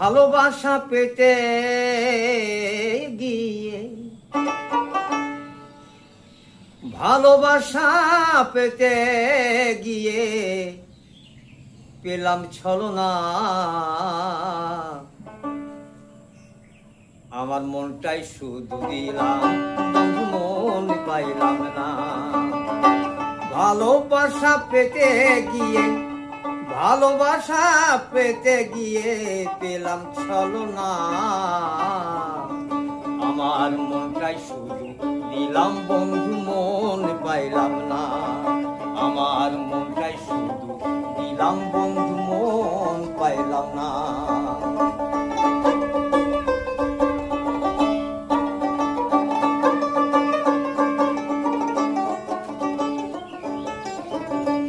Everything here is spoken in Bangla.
ভালোবাসা পেতে গিয়ে। ভালোবাসা পেতে গিয়ে পেলাম ছলনা। আমার মনটাই শুধু দিলাম মন পাইলাম না। ভালোবাসা পেতে গিয়ে ভালোবাসা পেতে গিয়ে পেলাম ছলনা। আমার মনটাই শুধু দিলাম বন্ধু, মন পাইলাম না। আমার মনটাই শুধু দিলাম বন্ধু, মন পাইলাম না।